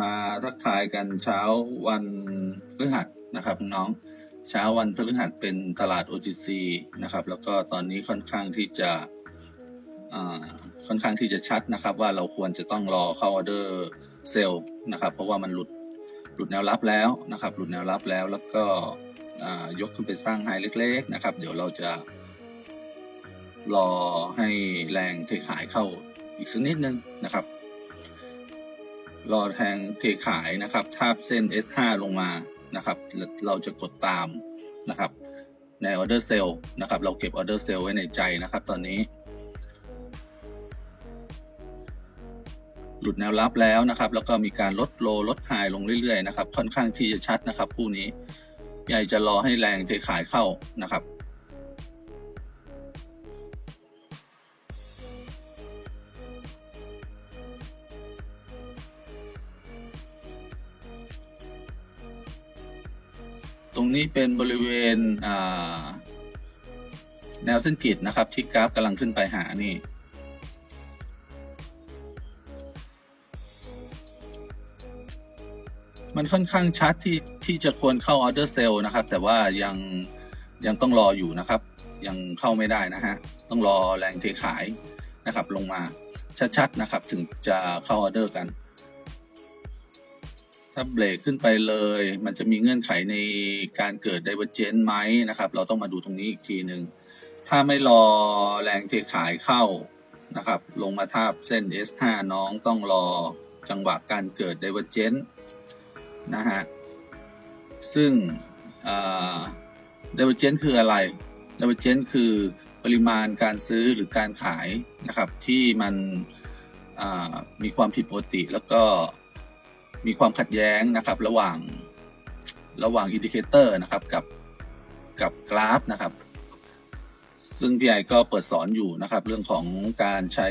มาทักทายกันเช้าวันพฤหัสนะครับน้องเช้าวันพฤหัสเป็นตลาด OGC นะครับแล้วก็ตอนนี้ค่อนข้างที่จะค่อนข้างที่จะชัดนะครับว่าเราควรจะต้องรอเข้าออเดอร์เซลล์นะครับเพราะว่ามันหลุดหลุดแนวรับแล้วนะครับหลุดแนวรับแล้วแล้วก็ยกขึ้นไปสร้างไฮเล็กๆนะครับเดี๋ยวเราจะรอให้แรงเทขายเข้าอีกสักนิดนึงนะครับ รอแทงเทขายนะครับทาบเส้น S5 ลงมานะครับ เราจะกดตามนะครับ ในออเดอร์เซลนะครับ เราเก็บออเดอร์เซลไว้ในใจนะครับ ตอนนี้ หลุดแนวรับแล้วนะครับ แล้วก็มีการลดโลลดไฮลงเรื่อยๆนะครับ ค่อนข้างที่จะชัดนะครับ คู่นี้ ใหญ่จะรอให้แรงเทขายเข้านะครับ ตรงนี้เป็นบริเวณอ่าแนวเส้นกรีดนะครับ ที่กราฟกำลังขึ้นไปหานี่มันค่อนข้างชัดที่ที่จะควรเข้าออเดอร์เซลนะครับ แต่ว่ายังยังต้องรออยู่นะครับ ยังเข้าไม่ได้นะฮะ ต้องรอแรงเทขายนะครับ ลงมาชัดๆนะครับ ถึงจะเข้าออเดอร์กัน ถ้าเบรกขึ้นไปเลย มันจะมีเงื่อนไขในการเกิด divergence ไหมนะครับ เราต้องมาดูตรงนี้อีกทีหนึ่งถ้าไม่รอแรงเทขายเข้านะครับ ลงมาทาบเส้น S5 น้องต้องรอจังหวะการเกิด divergence นะฮะ ซึ่งอ่า divergence คืออะไร divergence คือปริมาณการซื้อหรือการขายนะครับ ที่มันมีความผิดปกติแล้วก็ มีความขัดแย้งนะครับ ระหว่างระหว่างอินดิเคเตอร์นะครับกับกับกราฟนะครับ ซึ่งพี่ไอก็เปิดสอนอยู่นะครับ เรื่องของการใช้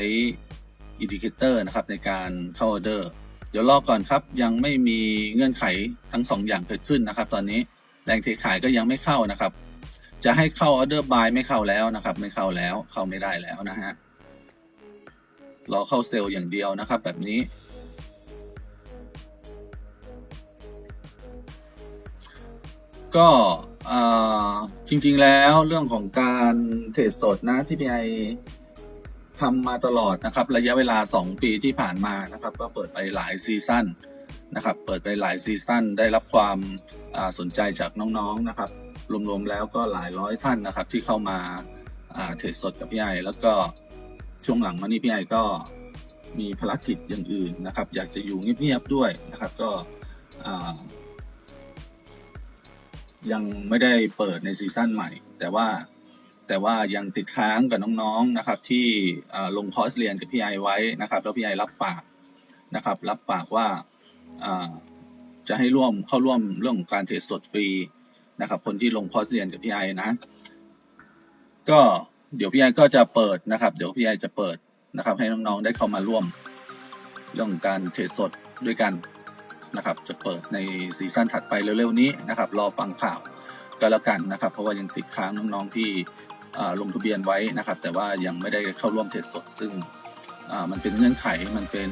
อินดิเคเตอร์นะครับในการเข้าออเดอร์ เดี๋ยวรอก่อนครับ ยังไม่มีเงื่อนไขทั้งสองอย่างเกิดขึ้นนะครับ ตอนนี้แรงเทขายก็ยังไม่เข้านะครับ จะให้เข้าออเดอร์บายไม่เข้าแล้วนะครับ ไม่เข้าแล้วเข้าไม่ได้แล้วนะฮะรอเข้าเซลล์อย่างเดียวนะครับ แบบนี้ ก็จริงๆแล้วเรื่องของการเทรดสดนะที่พี่ไอทำมาตลอดนะครับ ระยะเวลา 2 ปีที่ผ่านมานะครับ ก็เปิดไปหลายซีซั่นนะครับ เปิดไปหลายซีซั่นได้รับความาสนใจจากน้องๆนะครับ รวมๆแล้วก็หลายร้อยท่านนะครับ ที่เข้ามาาเทรดสดกับพี่ไอแล้วก็ช่วงหลังมานี้พี่ไอก็มีภารกิจอย่างอื่นนะครับ อยากจะอยู่เงียบๆด้วยนะครับ ก็ ยังไม่ได้เปิดในซีซั่นใหม่ แต่ว่าแต่ว่ายังติดค้างกับน้องๆนะครับ ที่ลงคอร์สเรียนกับพี่ไอไว้นะครับ แล้วพี่ไอรับปากนะครับ รับปากว่าจะให้ร่วมเข้าร่วมเรื่องของการเทรดสดฟรีนะครับ คนที่ลงคอร์สเรียนกับพี่ไอนะ ก็เดี๋ยวพี่ไอก็จะเปิดนะครับ เดี๋ยวพี่ไอจะเปิดนะครับ ให้น้องๆได้เข้ามาร่วมเรื่องของการเทรดสดด้วยกัน นะครับจะเปิดในซีซั่นถัดไปเร็วๆนี้นะครับรอฟังข่าวก็แล้วกันนะครับ เพราะว่ายังติดค้างน้องๆที่ลงทะเบียนไว้นะครับ แต่ว่ายังไม่ได้เข้าร่วมเทรดสด ซึ่งมันเป็นเงื่อนไขมันเป็น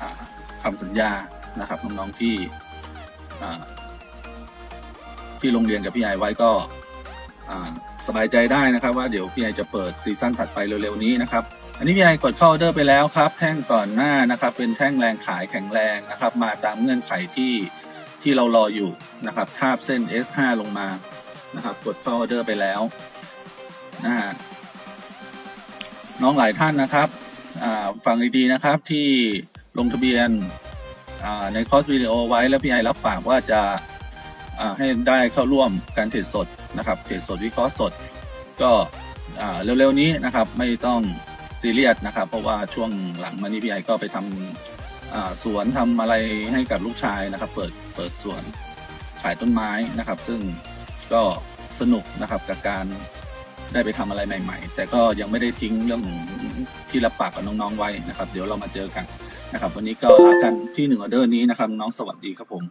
อ่าคำสัญญานะครับน้องๆที่ที่ลงเรียนกับพี่ไอไว้ก็สบายใจได้นะครับ ว่าเดี๋ยวพี่ไอจะเปิดซีซั่นถัดไปเร็วๆนี้นะครับ อันนี้พี่ไอกดเข้าออเดอร์ไปแล้วครับ แท่งก่อนหน้านะครับ เป็นแท่งแรงขายแข็งแรงนะครับ มาตามเงื่อนไขที่ที่เรารออยู่นะครับทาบเส้น S5 ลงมานะครับ กดเข้าออเดอร์ไปแล้วนะฮะน้องหลายท่านนะครับฟังดีๆนะครับที่ลงทะเบียนในคอร์สวิดีโอไว้แล้วพี่ไอรับปากว่าจะให้ได้เข้าร่วมการเทรดสดนะครับเทรดสดวิเคราะห์สด ก็เร็วๆนี้นะครับไม่ต้อง ซีเรียสนะครับ เพราะว่าช่วงหลังมานี้พี่ไอก็ไปทำอ่าสวนทำอะไรให้กับลูกชายนะครับ เปิดเปิดสวนขายต้นไม้นะครับ ซึ่งก็สนุกนะครับกับการได้ไปทำอะไรใหม่ ๆ แต่ก็ยังไม่ได้ทิ้งเรื่องของที่รับปากกับน้องๆไว้นะครับ เดี๋ยวเรามาเจอกันนะครับ วันนี้ก็ลากันที่หนึ่งออเดอร์นี้นะครับ น้องสวัสดีครับผม